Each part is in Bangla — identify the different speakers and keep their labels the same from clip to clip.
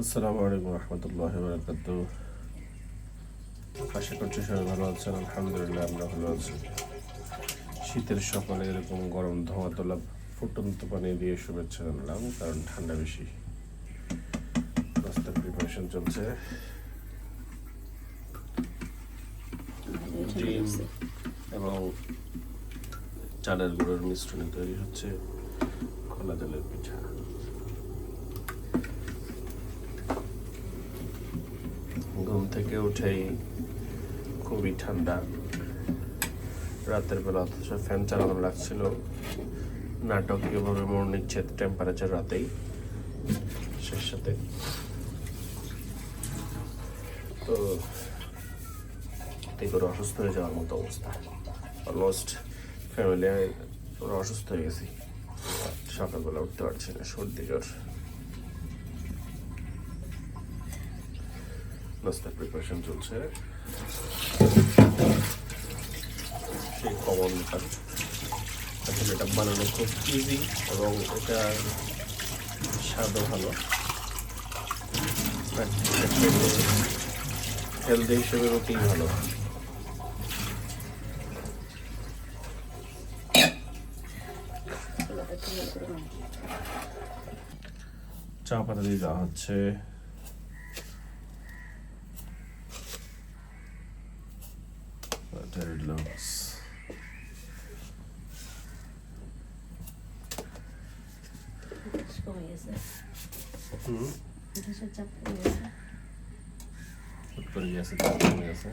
Speaker 1: আসসালামু আলাইকুম রহমতুল্লাহ বরকাত আশা করছি সবাই ভালো আছেন আলহামদুলিল্লাহ আমরা ভালো আছি। শীতের সকালে এরকম গরম ধোঁয়া তোলা ফুটন্ত পানি দিয়ে শুভেচ্ছা জানালাম কারণ ঠান্ডা বেশি। নাস্তার প্রিপারেশন চলছে। ডিম এবং চালের গুঁড়োর মিশ্রণে তৈরি হচ্ছে খোলা জলের পিঠা। ঘুম থেকে উঠেই খুবই ঠান্ডা। রাতের বেলা অথচ ফ্যান চালানো লাগছিল। নাটকীয়ভাবে মন নিচ্ছে টেম্পারেচার রাতেই শেষ সাথে তো অসুস্থ হয়ে যাওয়ার মতো অবস্থা। অলমোস্ট ফ্যামিলি অসুস্থ হয়ে গেছি। সকালবেলা উঠতে পারছি না সর্দি জ্বর। নাস্তার প্রিপারেশন চলছে। সেই কমন আসলে এটা বানানো খুব ইজি এবং এটা স্বাদও ভালো। হেলদি হিসেবে রুটি ভালো। চা পাতা দিয়ে দেওয়া হচ্ছে There it looks.
Speaker 2: কমে গেছে
Speaker 1: হুম
Speaker 2: গ্যাসের চাপ কমে গেছে
Speaker 1: হুট করে গেছে চাপ কমে গেছে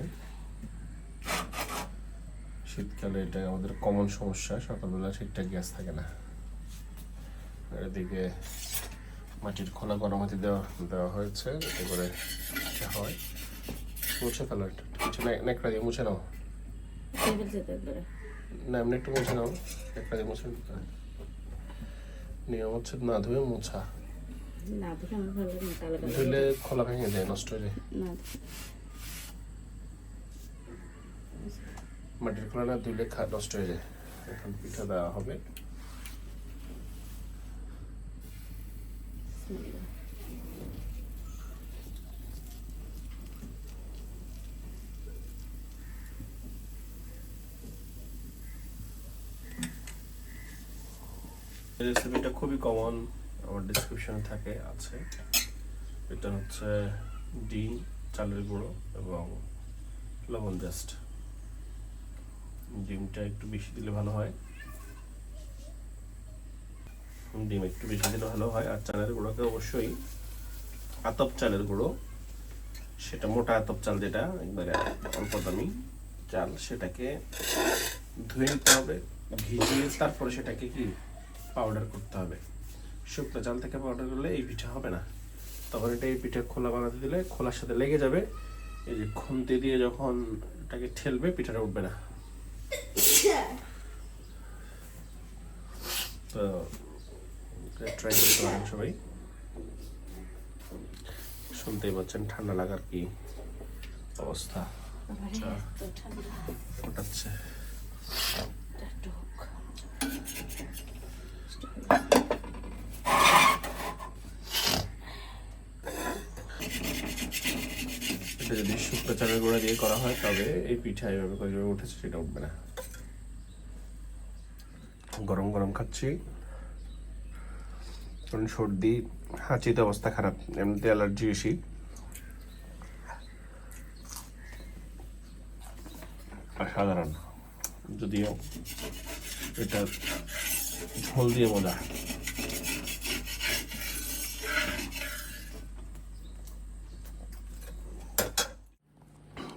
Speaker 1: শীতকালে এটা আমাদের কমন সমস্যা সকালবেলা ঠিকঠাক গ্যাস থাকে না। এদিকে মাটির খোলা গরম হাতে দেওয়া দেওয়া হয়েছে এতে করে হয়। মুছে ফেলো এটা মুছে নে- নেকড়া দিয়ে মুছে নাও। না এমনি একটু মুছে নাও। নেকড়া দিয়ে মুছে নিয়ম হচ্ছে না ধুয়ে মোছা। ধুলে খোলা ভেঙে যায় নষ্ট হয়ে যায়। মাটির খোলা না ধুলে খা নষ্ট হয়ে যায়। এখন পিঠা দেওয়া হবে। রেসিপিটা খুবই কমন আমার ডিসক্রিপশনে থাকে, আছে। এটা হচ্ছে ডিম চালের গুঁড়ো এবং লবণ জাস্ট ডিমটা একটু বেশি দিলে ভালো হয়। ডিম একটু বেশি দিলে ভালো হয়। আর চালের গুঁড়োকে অবশ্যই আতপ চালের গুঁড়ো, সেটা মোটা আতপ চাল যেটা, একবারে অল্প দামি চাল, সেটাকে ধুয়ে নিতে হবে, ভিজিয়ে তারপরে সেটাকে কি পাউডার করতে হবে। শুকনো চাল থেকে পাউডার করলে এই পিঠা হবে না। তখন এটা এই পিঠা খোলা বানাতে দিলে খোলার সাথে লেগে যাবে। এই যে খুন্তি দিয়ে যখন এটাকে ঠেলবে পিঠাটা উঠবে না। তো ট্রাই করতে পারেন সবাই। শুনতেই পাচ্ছেন ঠান্ডা লাগার কি অবস্থা। আচ্ছা। ফোটাচ্ছে। যদি শুকনো চালের গুঁড়া দিয়ে করা হয়, তবে এই পিঠা এইভাবে করে যেভাবে উঠেছে সেটা উঠবে না। গরম গরম খাচ্ছি। কারণ সর্দি, হাঁচিতে অবস্থা খারাপ, এমনিতে অ্যালার্জি বেশি। অসাধারণ যদিও এটা ঝোল দিয়ে মজা।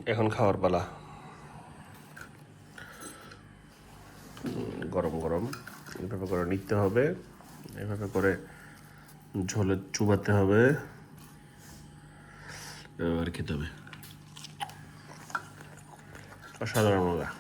Speaker 1: এখন খাওয়ার পালা। গরম গরম। এভাবে করে নিতে হবে। এভাবে করে ঝোলে চুবাতে হবে। এবার খেতে হবে। অসাধারণ মজা।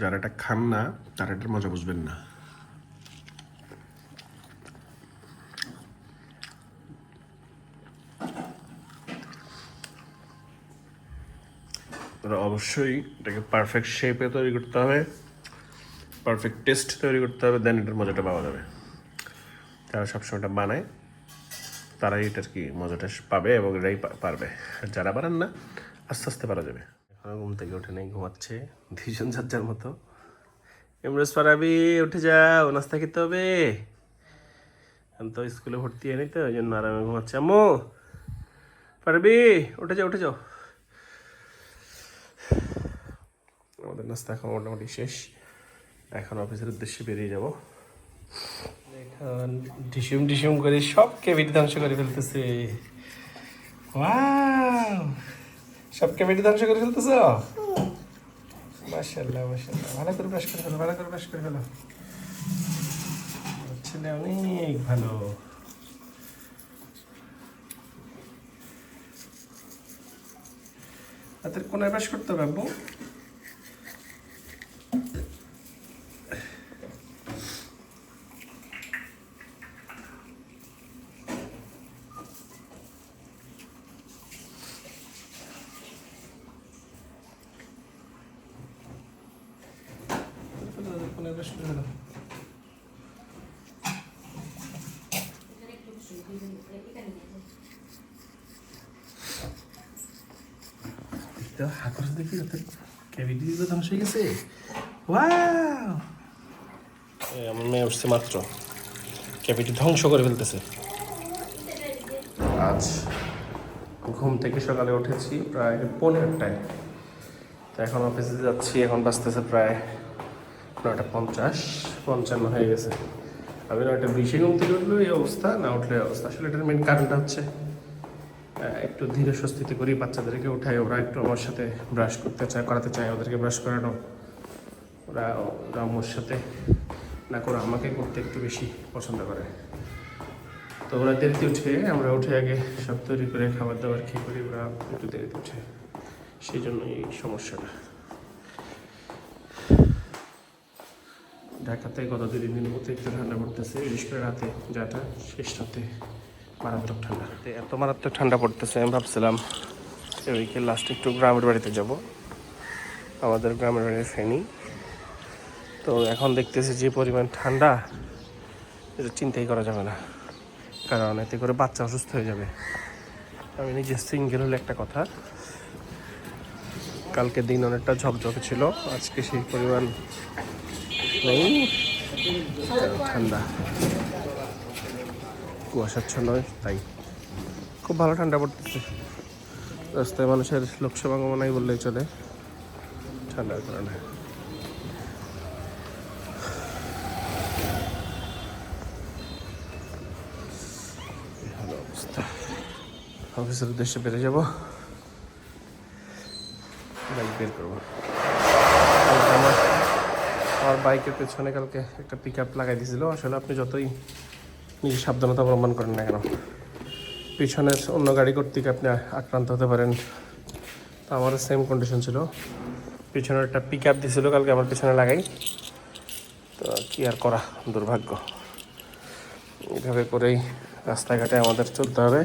Speaker 1: যারা এটা খান না, তারা এটার মজা বুঝবেন না। অবশ্যই এটাকে পারফেক্ট শেপে তৈরি করতে হবে পারফেক্ট টেস্ট তৈরি করতে হবে দেন এটার মজাটা পাওয়া যাবে। তারা সবসময় এটা বানায়, তারাই এটার কি মজাটা পাবে এবং এটাই পারবে। যারা পারেন না, আস্তে আস্তে পারা যাবে। এখনও ঘুম থেকে ওঠে নেই, ঘুমাচ্ছে। দুইজন যার মতো। ইমরোজ পারাবি উঠে যাও, নাস্তা খেতে হবে। আমি তো স্কুলে ভর্তি হয়নি তো, ওই জন্য আরামে ঘুমাচ্ছে। আম্মু! পারবি উঠে যাও উঠে যাও। আমাদের নাস্তা এখন মোটামুটি শেষ। এখন অফিসের উদ্দেশ্যে বেরিয়ে যাব। এখন ঢিসুম ঢিসুম করে সব ক্যাভিটি ধ্বংস করে ফেলতেছে! সব মেটে ধ্বংস করে ফেলতেছ? মাসাল্লাহ মাসাল্লাহ ভালো করে ব্রাশ করে ফেলো, ভালো করে ব্রাশ করে ফেলো। ছেলে অনেক ভালো। হাতের কোনায় ব্রাশ করতে হবে আব্বু কোনায় ব্রাশ করে ফেলো তো হাতের দেখি ক্যাভিটি তো ধ্বংস হয়ে গেছে। ওয়াও এই আমার মেয়ে উঠছে মাত্র। ক্যাভিটি ধ্বংস করে ফেলতেছে। আজ ঘুম থেকে সকালে উঠেছি প্রায় পনেরোটায়। তো এখন অফিসে যাচ্ছি এখন বাজতেছে প্রায় নয়টা পঞ্চাশ পঞ্চান্ন হয়ে গেছে। আমি নয়টা বিশে ঘুম থেকে উঠল এই অবস্থা না উঠলে এই অবস্থা। আসলে এটার মেন কারণটা হচ্ছে একটু ধীরে স্বস্তিতে করি, বাচ্চাদেরকে উঠাই, ওরা একটু আমার সাথে ব্রাশ করতে চায়, করাতে চায়, ওদেরকে ব্রাশ করানো ওরা ওরা আমার সাথে না করে, আমাকে করতে একটু বেশি পছন্দ করে। তো ওরা দেরিতে উঠে, আমরা উঠে আগে সব তৈরি করে খাবার দাবার খেয়ে করি ওরা একটু দেরিতে উঠে। সেই জন্য এই সমস্যাটা। ঢাকাতে গত দুই তিন দিন অতিরিক্ত ঠান্ডা পড়তেছে বিশেষ করে রাতে যাটা শেষ রাতে মারাত্মক ঠান্ডা। এত মারাত্মক ঠান্ডা পড়তেছে, আমি ভাবছিলাম উইকে লাস্ট একটু গ্রামের বাড়িতে যাব। আমাদের গ্রামের বাড়ি ফেনি। তো এখন দেখতেছি যে পরিমাণ ঠান্ডা, এটা চিন্তাই করা যাবে না। কারণ এতে করে বাচ্চা অসুস্থ হয়ে যাবে। আমি নিজে সিঙ্গেল হলে একটা কথা। কালকে দিন অনেকটা ঝকঝকে ছিল, আজকে সেই পরিমাণ নেই। ঠান্ডা। কুয়াশাচ্ছন্ন, তাই খুব ভালো ঠান্ডা পড়তেছে। রাস্তায় মানুষের লোকসভাগমন নাই বললেই চলে, ঠান্ডার কারণে। অবস্থা? অফিসের উদ্দেশ্যে বেড়ে যাব। বাইক বের করব। আমার আমার বাইকের পেছনে কালকে একটা পিক আপ লাগাই দিয়েছিল আসলে আপনি যতই নিজে সাবধানতা অবলম্বন করেন না কেন? পিছনের অন্য গাড়ি কর্তৃক আপনি আক্রান্ত হতে পারেন। তো আমারও সেম কন্ডিশন ছিল। পিছনের একটা পিক আপ দিয়েছিল কালকে আমার পিছনে লাগাই। তো কি আর করা, দুর্ভাগ্য। এইভাবে করেই রাস্তাঘাটে আমাদের চলতে হবে।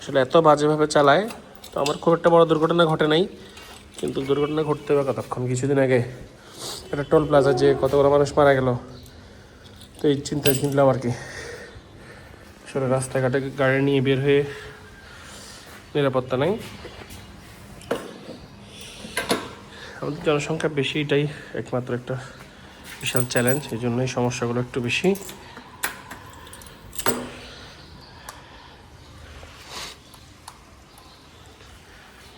Speaker 1: আসলে এত বাজেভাবে চালায়, তো আমার খুব একটা বড় দুর্ঘটনা ঘটে নাই। কিন্তু দুর্ঘটনা ঘটতে হবে কতক্ষণ? কিছুদিন আগে একটা টোল প্লাজা যে কতগুলো মানুষ মারা গেল, তো এই চিন্তায় কিনলাম আর কি। আসলে রাস্তাঘাটে গাড়ি নিয়ে বের হয়ে নিরাপত্তা নাই। আমাদের জনসংখ্যা বেশি, এটাই একমাত্র একটা বিশাল চ্যালেঞ্জ এই জন্যই সমস্যাগুলো একটু বেশি।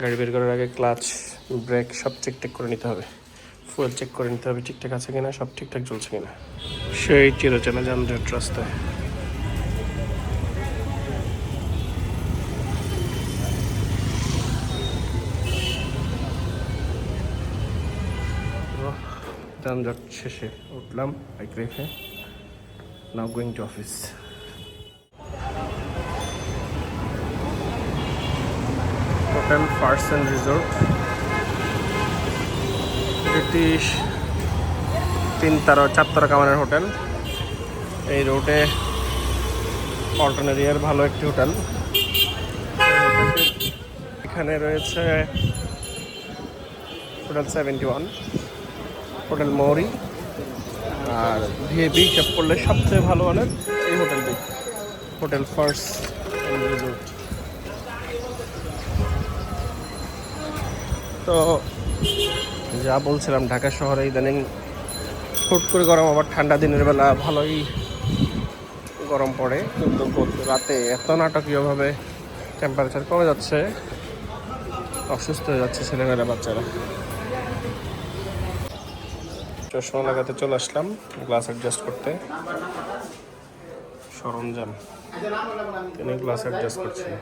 Speaker 1: গাড়ি বের করার আগে ক্লাচ ব্রেক সব চেক টেক করে নিতে হবে। ফুয়েল চেক করে নিতে হবে ঠিকঠাক আছে কিনা, সব ঠিকঠাক চলছে কিনা। সেই চিরচেনা যানজট রাস্তায়। যানজট শেষে উঠলাম বাইক রেখে now going to office hotel first and resort এটি তিন তারা চার তারা কামানের হোটেল এই রোডে অল্টারনেরিয়ার ভালো একটি হোটেল এখানে রয়েছে হোটেল সেভেন্টি ওয়ান হোটেল মৌরি আর ভিএপি হিসাব করলে সবচেয়ে ভালো মানের এই হোটেলটি হোটেল ফার্স্ট তো যা বলছিলাম, ঢাকা শহরে ইদানিং হুট করে গরম, আবার ঠান্ডা দিনের বেলা ভালোই গরম পড়ে। কিন্তু রাতে এত নাটকীয়ভাবে টেম্পারেচার কমে যাচ্ছে, অসুস্থ হয়ে যাচ্ছে ছেলেমেয়েরা, বাচ্চারা। চশমা লাগাতে চলে আসলাম, গ্লাস অ্যাডজাস্ট করতে। সরঞ্জাম। তিনি গ্লাস অ্যাডজাস্ট করছেন।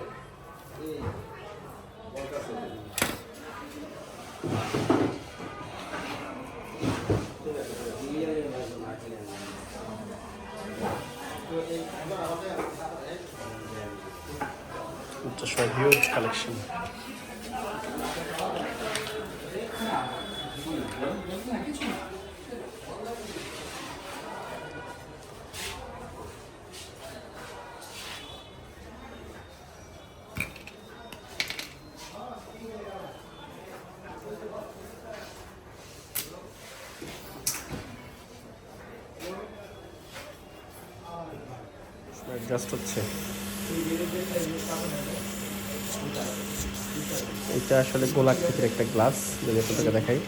Speaker 1: Just a huge collection. Adjust হচ্ছে। এটা আসলে গোলাকৃতির একটা গ্লাস যদি আপনাদেরকে দেখাই।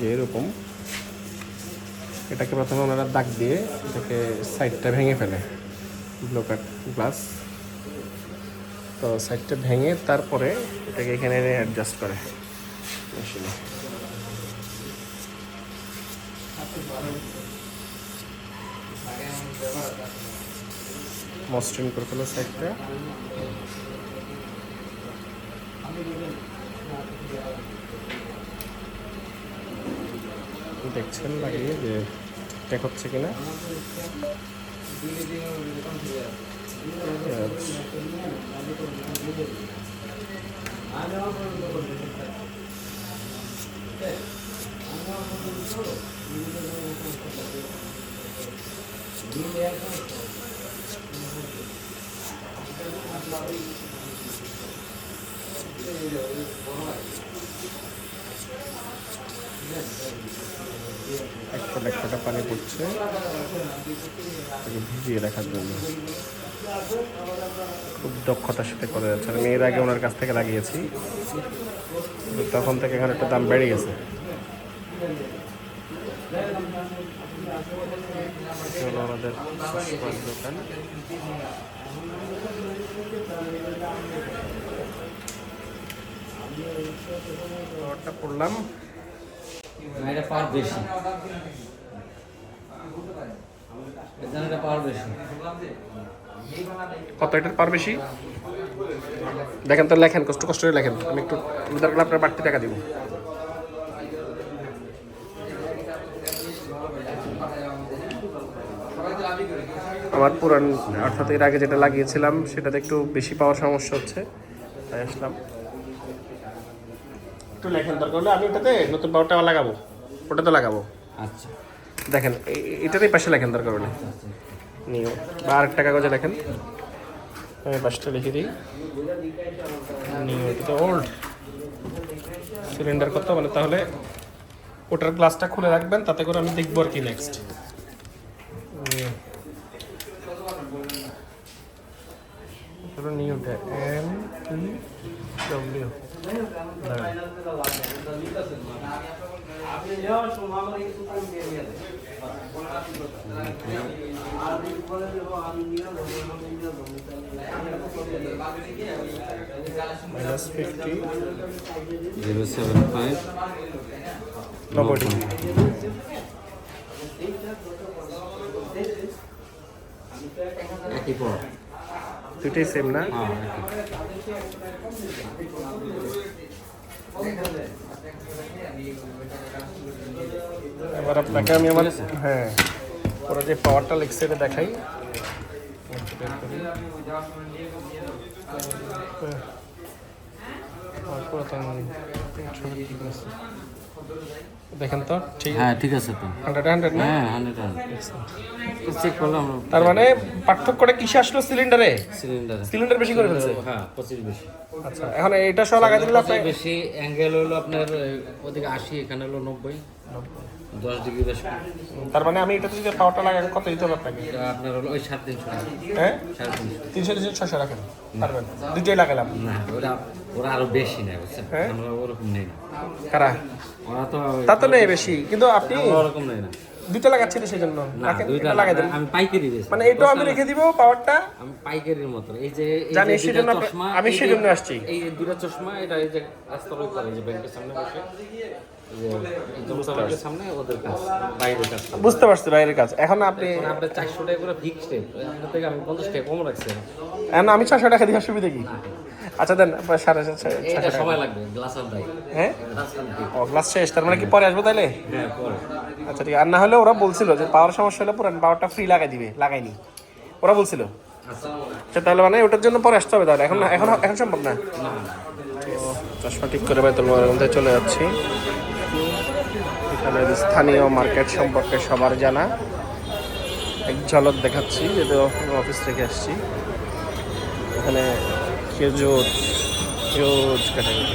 Speaker 1: যে এরকম। এটাকে প্রথমে ওনারা দাগ দিয়ে এটাকে সাইডটা ভেঙে ফেলে। ব্লোকার গ্লাস তো সাইডটা ভেঙে তারপরে এটাকে এখানে অ্যাডজাস্ট করে। মেশিনে মসৃণ করে ফেলো সাইডটা। দেখছেন লাগিয়ে যে ঠিকঠাক হচ্ছে কিনা? এক ফোঁটা এক ফোঁটা পানি পড়ছে। ভিজিয়ে রাখার জন্য। খুব দক্ষতার সাথে করে যাচ্ছে। আমি এর আগে ওনার কাছ থেকে লাগিয়েছি। তখন থেকে এখানে একটা দাম বেড়ে গেছে। আমাদের দোকান। খাবারটা পড়লাম
Speaker 3: এটা পাওয়ার বেশি।
Speaker 1: কত এটার পার বেশি? দেখেন তো লেখেন কষ্ট কষ্ট করে লেখেন। আমি একটু আপনার বাড়তি টাকা দিব। আমার পুরান অর্থাৎ এর আগে যেটা লাগিয়েছিলাম সেটাতে একটু বেশি পাওয়ার সমস্যা হচ্ছে। তাই আসলাম। একটু লেখেন দরকার হলে আমি ওটাতে নতুন পাওয়ারটা লাগাবো। ওটাতে লাগাবো।
Speaker 3: আচ্ছা।
Speaker 1: দেখেন এটারই পাশে লেখেন দরকার হলে। নিও। বা আরেকটা কাগজে লেখেন। আমি পাশটা লিখে দিই। নিও এটা তো ওল্ড সিলিন্ডার কত? মানে তাহলে ওটার গ্লাসটা খুলে রাখবেন তাতে করে আমি দেখব আর কি next নিউটা M T W. Minus fifty
Speaker 3: zero seven five
Speaker 1: নব্বই
Speaker 3: একই পর
Speaker 1: দুইটাই সেম না?
Speaker 3: হ্যাঁ
Speaker 1: এবার আপনাকে আমি আমার হ্যাঁ। ওরা যে পাওয়ারটা লিখছে এটা দেখাই। হ্যাঁ। পুরাতন ছবি ঠিক আছে। দেখেন তো ঠিক
Speaker 3: হ্যাঁ ঠিক আছে তো।
Speaker 1: হান্ড্রেড হান্ড্রেড না?
Speaker 3: হ্যাঁ হান্ড্রেড চেক করলাম
Speaker 1: তার মানে পার্থক্যটা কিসে আসলো? সিলিন্ডারে?
Speaker 3: সিলিন্ডারে
Speaker 1: সিলিন্ডার বেশি করে ফেলছে
Speaker 3: হ্যাঁ পঁচিশ বেশি।
Speaker 1: আচ্ছা এখন এটা সহ লাগাই দিলে আপনি
Speaker 3: বেশি অ্যাঙ্গেল হলো আপনার ওদিকে আশি এখানে হলো নব্বই। দশ ডিগ্রি বেশি
Speaker 1: তার মানে আমি এটাতে যদি পাওয়ারটা লাগাই কত দিতে হবে আপনাকে?
Speaker 3: আপনার হলো ওই সাত তিনশো
Speaker 1: হ্যাঁ?
Speaker 3: তিনশো
Speaker 1: তিনশো ছশো রাখেন পারবেন? দুইটাই লাগালাম।
Speaker 3: না ওরা ওরা আরও বেশি নেয় বুঝছেন?
Speaker 1: হ্যাঁ?
Speaker 3: আমরা ওরকম নেই না।
Speaker 1: কারা?
Speaker 3: ওরা তো
Speaker 1: তা তো নেই বেশি কিন্তু আপনি
Speaker 3: ওরকম নেই না।
Speaker 1: দুইটা লাগাচ্ছিলেন সেই জন্য
Speaker 3: দুইটা
Speaker 1: লাগাই দেন।
Speaker 3: আমি পাইকারি বেশি।
Speaker 1: মানে এটাও আমি রেখে দিব পাওয়ারটা
Speaker 3: আমি পাইকারির মতো। এই যে
Speaker 1: জানি,
Speaker 3: যে দুইটা
Speaker 1: সেজন্য আপনি-
Speaker 3: চশমা
Speaker 1: আমি
Speaker 3: এই যে-
Speaker 1: সেজন্য আসছি।
Speaker 3: এই যে দুইটা চশমা এটা এই যে রাস্তার ওই যে ব্যাংকের সামনে বসে।
Speaker 1: বুঝতে পারছি। বাইরের কাজ এখন আপনি
Speaker 3: চারশো টাকা করে ফিক্সড থেকে আমি পঞ্চাশ টাকা কম রাখছি। এখন।
Speaker 1: এখন আমি ছশো টাকা দিয়ে সুবিধা কি? আচ্ছা দেন সাড়ে
Speaker 3: সময় লাগবে গ্লাস
Speaker 1: হ্যাঁ? ও গ্লাস শেষ তার মানে কি পরে আসব তাইলে?
Speaker 3: হ্যাঁ
Speaker 1: আচ্ছা ঠিক আছে। আর না হলে ওরা বলছিল যে পাওয়ার সমস্যা হলে পুরান পাওয়ারটা ফ্রি লাগাই দিবে লাগাইনি। ওরা বলছিল।
Speaker 3: আচ্ছা।
Speaker 1: আচ্ছা তাহলে মানে ওটার জন্য পরে আসতে হবে তাহলে। এখন এখন এখন সম্ভব না? চশমা ঠিক করে বেতন মধ্যে চলে যাচ্ছি। এখানে স্থানীয় মার্কেট সম্পর্কে সবার জানা। এক ঝলক দেখাচ্ছি, যেহেতু অফিস থেকে আসছি। এখানে খেজুর হিউজ ক্যাটাগরি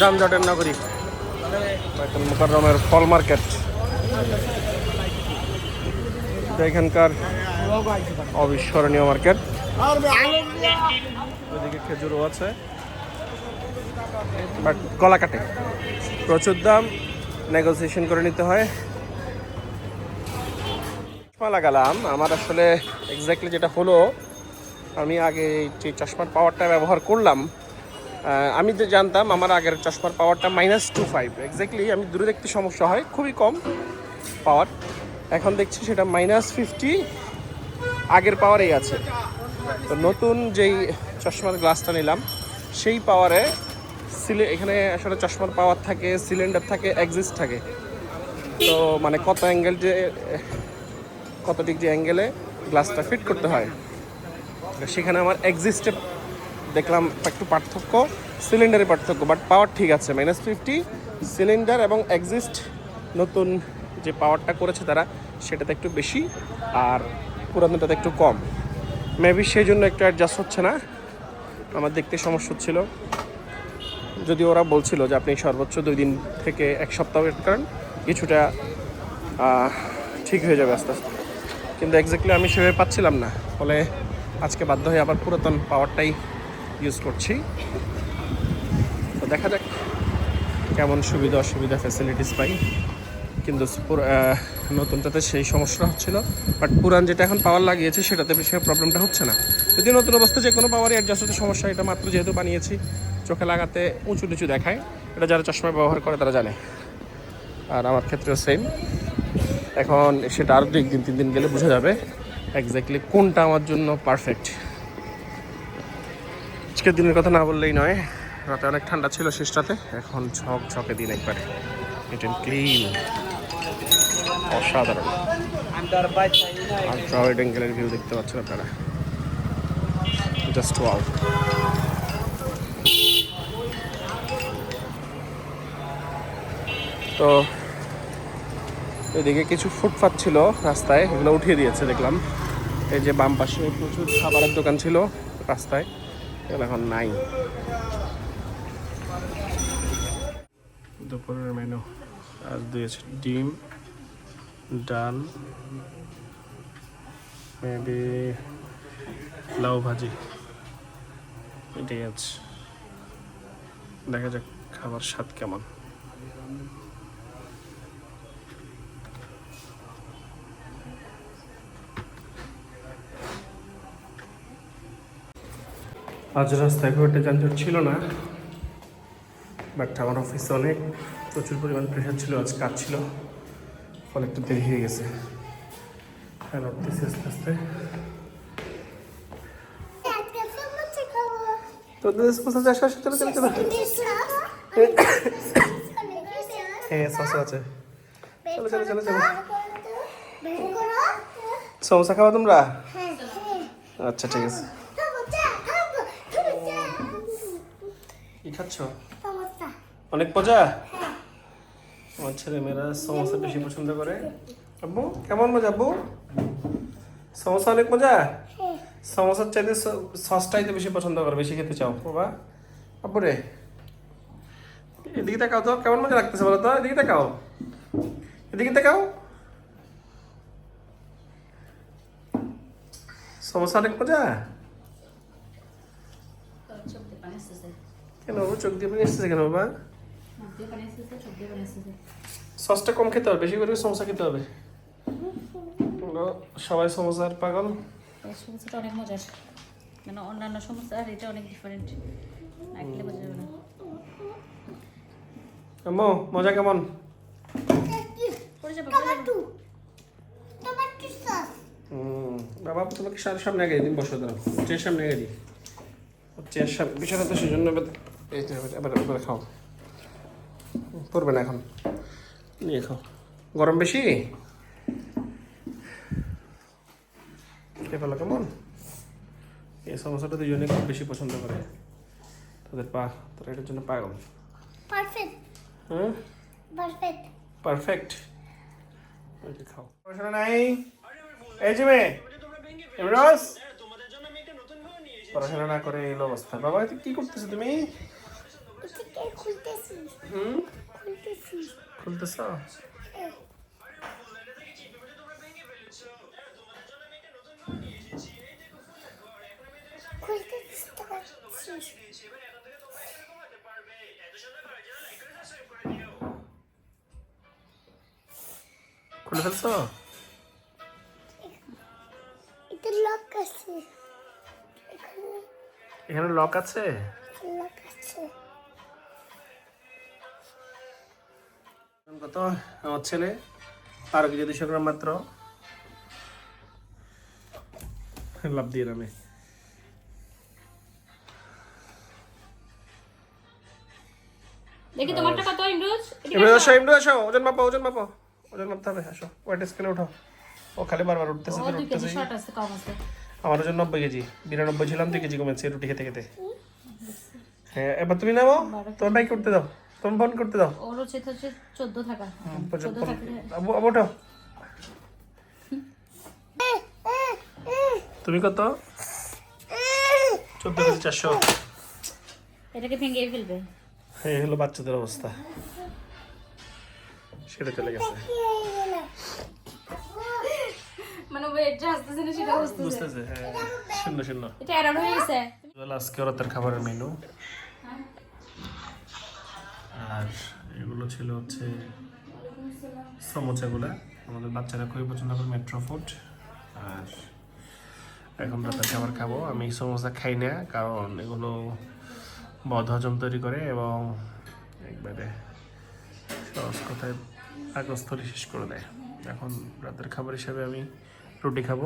Speaker 1: যানজটের নগরী। মুকাররমের ফল মার্কেট। এটা এখানকার অবিস্মরণীয় মার্কেট। ওইদিকে খেজুরও আছে। বাট গলা কাটে। প্রচুর দাম নেগোসিয়েশন করে নিতে হয়। চশমা লাগালাম আমার আসলে এক্স্যাক্টলি যেটা হলো, আমি আগে যে চশমার পাওয়ারটা ব্যবহার করলাম আমি যে জানতাম আমার আগের চশমার পাওয়ারটা মাইনাস টু ফাইভ এক্স্যাক্টলি আমি দূরে দেখতে সমস্যা হয়, খুবই কম পাওয়ার এখন দেখছি সেটা মাইনাস ফিফটি আগের পাওয়ারেই আছে। তো নতুন যেই চশমার গ্লাসটা নিলাম, সেই পাওয়ারে সিলে এখানে আসলে চশমার পাওয়ার থাকে সিলিন্ডার থাকে এক্সিস্ট থাকে। তো মানে কত অ্যাঙ্গেল যে, কত ডিগ্রি অ্যাঙ্গেলে গ্লাসটা ফিট করতে হয়। সেখানে আমার এক্সিস্টে দেখলাম একটু পার্থক্য সিলিন্ডারের পার্থক্য বাট পাওয়ার ঠিক আছে মাইনাস ফিফটি সিলিন্ডার এবং এক্সিস্ট নতুন যে পাওয়ারটা করেছে তারা, সেটাতে একটু বেশি আর পুরাতনটাতে একটু কম। মেবি সেই জন্য একটু অ্যাডজাস্ট হচ্ছে না। আমার দেখতে সমস্যা হচ্ছিল। যদি ওরা বলছিল যে আপনি সর্বোচ্চ দুই দিন থেকে এক সপ্তাহ ওয়েট করেন, কিছুটা ঠিক হয়ে যাবে আস্তে আস্তে। কিন্তু এক্স্যাক্টলি আমি সেভাবে পাচ্ছিলাম না। ফলে আজকে বাধ্য হয়ে আবার পুরাতন পাওয়ারটাই ইউজ করছি। তো দেখা যাক, কেমন সুবিধা অসুবিধা ফ্যাসিলিটিস পাই। কিন্তু নতুনটাতে সেই সমস্যা হচ্ছিল। বাট পুরান যেটা এখন পাওয়ার লাগিয়েছে, সেটাতে বেশি প্রবলেমটা হচ্ছে না। যদি নতুন অবস্থা যে কোনো পাওয়ারই অ্যাডজাস্ট হচ্ছে, সমস্যা এটা মাত্র যেহেতু বানিয়েছি, চোখে লাগাতে উঁচু নিচু দেখায়। এটা যারা চশমা ব্যবহার করে, তারা জানে। আর আমার ক্ষেত্রেও সেম এখন সেটা আরও দুই দিন, তিন দিন গেলে বোঝা যাবে এক্স্যাক্টলি কোনটা আমার জন্য পারফেক্ট আজকের দিনের কথা না বললেই নয়, রাতে অনেক ঠান্ডা ছিল শেষটাতে, এখন ঝক ঝকে দিন একবারে। এটা ক্লিন অসাধারণ। আলট্রা ওয়াইড ভিউ দেখতে পাচ্ছেন আপনারা। জাস্ট ওয়াও তো এদিকে কিছু ফুটপাত ছিল রাস্তায়, এগুলো উঠিয়ে দিয়েছে দেখলাম। এই যে বাম পাশে প্রচুর খাবারের দোকান ছিল রাস্তায়, এগুলো এখন নাই। দুপুরের মেনু আজ দিয়েছে ডিম। ডাল মেবি লাউ ভাজি, এটাই আছে। দেখা যাক খাবার স্বাদ কেমন। আজ রাস্তায় খুব একটা যানজট ছিল না বাট আমার অফিসে অনেক প্রচুর পরিমাণ প্রেশার ছিল, আজ কাজ ছিল। ফলে একটু দেরি হয়ে গেছে। আর উঠতেছি আস্তে আস্তে। তো দেশ কোথায় যাস আসো চলো হ্যাঁ আছে। চলো চলো সমোসা খাওয়া তোমরা? আচ্ছা ঠিক আছে। কি খাচ্ছ? অনেক মজা? আমার ছেলে মেয়েরা সমোসা বেশি পছন্দ করে। আব্বু কেমন মজা আব্বু? সমোসা অনেক মজা? সমোসার চাইতে স- সসটাই তো বেশি পছন্দ করে বেশি খেতে চাও। বাবা আব্বু রে এদিকে তাকাও তো কেমন মজা লাগতেছে বলো তো? এদিকে তাকাও। এদিকে তাকাও। সমোসা অনেক মজা?
Speaker 2: আসতেছে।
Speaker 1: কেন বাবু চোখ দিয়ে পানি এসেছে কেন বাবা? সসটা কম খেতে হবে বেশি করে সমোসা খেতে হবে। সবাই সমোসার পাগল।
Speaker 2: এই সমস্যাটা অনেক মজার। মানে অন্যান্য সমস্যা আর এটা অনেক ডিফারেন্ট না খেলে বোঝা যাবে না।
Speaker 1: আম্মু মজা কেমন? বাবা তোমাকে সার- সামনে আগে দিন বসে দাঁড়াও। চেয়ার সামনে আগে দিই। চেয়ার সামনে বিছানা তো সেই জন্য এবার- এই তো এবার- এবার এবার খাও। পড়বে না এখন? নিয়ে খাও। গরম বেশি? খেয়ে কেমন? এই সমস্যাটা দুজনে খুব বেশি পছন্দ করে। তাদের পা তারা এটার জন্য পাগল।
Speaker 4: Perfect.
Speaker 1: হ্যাঁ. পারফেক্ট। খাও। পড়াশোনা নাই। এই যে মেয়ে এমরোজ পড়াশোনা না করে এই অবস্থা বাবা এটা কি করতেছো তুমি?
Speaker 4: খুলতেছি
Speaker 1: হুম
Speaker 4: খুলতেছি
Speaker 1: খুলতেছ
Speaker 4: খুলতে
Speaker 1: খুলে ফেলছো
Speaker 4: এটা লক আছে এখানে
Speaker 1: এখানে লক আছে
Speaker 4: লক আছে
Speaker 1: কত আমার ছেলে বারো কেজি দুশো গ্রাম মাত্র লাভ দিয়ে নামে।
Speaker 2: দেখি তোমারটা কত ইন্ডোজ
Speaker 1: এবার আসো। এমনি আসো। ওজন মাপো ওজন মাপো। ওজন মাপতে হবে আসো। ওয়েট স্কেলে ও খালি বারবার উঠতেছে আমার ওজন নব্বই কেজি। বিরানব্বই ছিলাম দুই কেজি কমেছে রুটি খেতে খেতে। হ্যাঁ এবার তুমি নামো। তোমার বাইক উঠতে দাও? তোমার ফোন করতে দাও।
Speaker 2: ওর হচ্ছে তো হচ্ছে চোদ্দ থাকা চোদ্দ থাকলে
Speaker 1: আবু আবু ওঠো। তুমি কত? চোদ্দ কেজি চারশো।
Speaker 2: এটাকে ভেঙে ফেলবে।
Speaker 1: এই হলো বাচ্চাদের অবস্থা। সেটা চলে গেছে।
Speaker 4: হয়ে
Speaker 2: মানে ওয়েটটা আসতেছে না সেটা বুঝতেছে।
Speaker 1: বুঝতেছে হ্যাঁ। শূন্য শূন্য।
Speaker 2: এটা অ্যারাউন্ড হয়ে গেছে।
Speaker 1: আজকে রাতের খাবারের মেনু আর এগুলো ছিল হচ্ছে সমোচাগুলা। আমাদের বাচ্চারা খুবই পছন্দ করে মেট্রো ফুড আর এখন রাতের খাবার খাব। আমি সমোসা খাই না, কারণ এগুলো বদ হজম তৈরি করে এবং একবারে সহজ কথায় পাকস্থলী শেষ করে দেয়। এখন রাতের খাবার হিসাবে আমি রুটি খাব।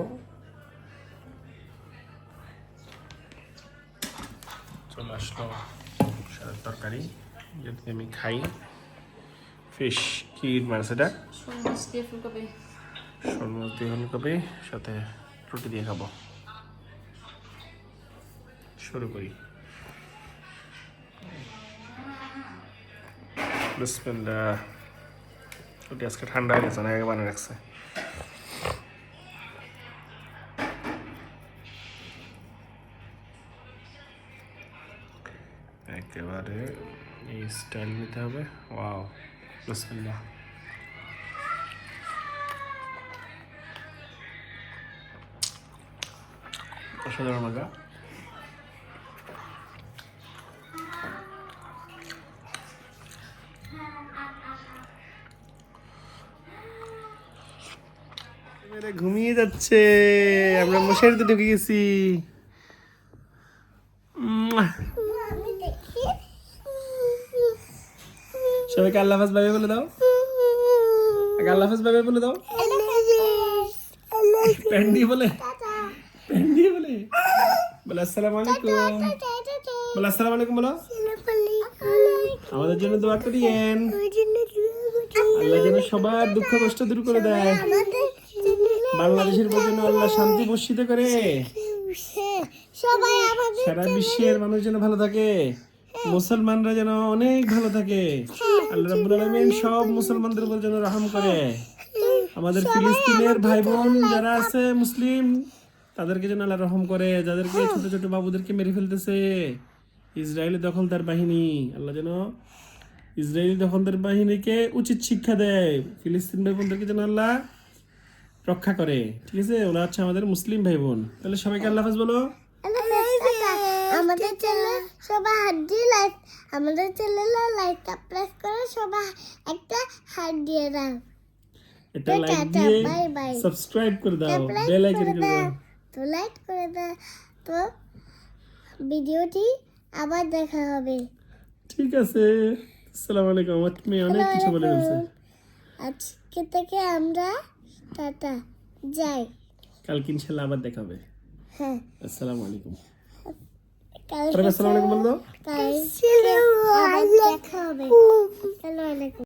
Speaker 1: চলে আসলো সারের তরকারি। যদি আমি খাই ফিশ কি এটা
Speaker 2: শোল মাছ দিয়ে ফুলকপি
Speaker 1: দিয়ে ফুলকপি সাথে রুটি দিয়ে খাব শুরু করি বিসমিল্লাহ রুটি আজকে ঠান্ডা হয়ে গেছে না আগে বানিয়ে রাখছে একেবারে স্টাইল নিতে হবে ওয়াও বিসমিল্লাহ অসাধারণ মজা এবারে ঘুমিয়ে যাচ্ছে। আমরা মশারিতে ঢুকে গেছি। সবাইকে আল্লাহ হাফেজ ভাই বলে দাও। আল্লাহ হাফেজ ভাই বলে দাও। প্যান্ট দিয়ে বলে। প্যান্ট বলে। বলে, আসসালামু আলাইকুম। বলে, আসসালামু আলাইকুম, বলো। আমাদের জন্য দোয়া করিয়েন। আল্লাহ যেন সবার দুঃখ কষ্ট দূর করে দেয়। বাংলাদেশের যেন আল্লাহ শান্তি বর্ষিত করে। সারা বিশ্বের মানুষ যেন ভালো থাকে। মুসলমানরা যেন অনেক ভালো থাকে। আল্লাহ রাব্বুল আলামিন সব মুসলমানদের উপর যেন রহম করে। আমাদের ফিলিস্তিনের ভাই বোন যারা আছে মুসলিম তাদেরকে যেন আল্লাহ রহম করে। যাদেরকে ছোট ছোট বাবুদেরকে মেরে ফেলতেছে। ইসরায়েলি দখলদার বাহিনী। আল্লাহ যেন ইসরায়েলি দখলদার বাহিনীকে উচিত শিক্ষা দেয়। ফিলিস্তিন ভাই বোনদেরকে যেন আল্লাহ রক্ষা করে। ঠিক আছে? ওরা হচ্ছে আমাদের মুসলিম ভাই বোন তাহলে সবাইকে আল্লাহ হাফেজ বলো।
Speaker 4: আমাদের চ্যানেল সবাই হাত দিয়ে লাইক আমাদের চ্যানেলে লাইকটা প্রেস করে সবাই একটা হাত দিয়ে দাও।
Speaker 1: এটা লাইক দিয়ে। সাবস্ক্রাইব করে দাও বেল আইকন
Speaker 4: করে
Speaker 1: দাও।
Speaker 4: তো লাইক করে দাও তো ভিডিওটি আবার দেখা হবে।
Speaker 1: ঠিক আছে আসসালামু আলাইকুম আমার মেয়ে অনেক কিছু বলে ফেলছে।
Speaker 4: আজকে থেকে আমরা টাটা যাই।
Speaker 1: কালকে ইনশাল্লাহ আবার দেখা হবে।
Speaker 4: হ্যাঁ।
Speaker 1: আসসালামু আলাইকুম। সবাই আসসালামু আলাইকুম বলে দাও।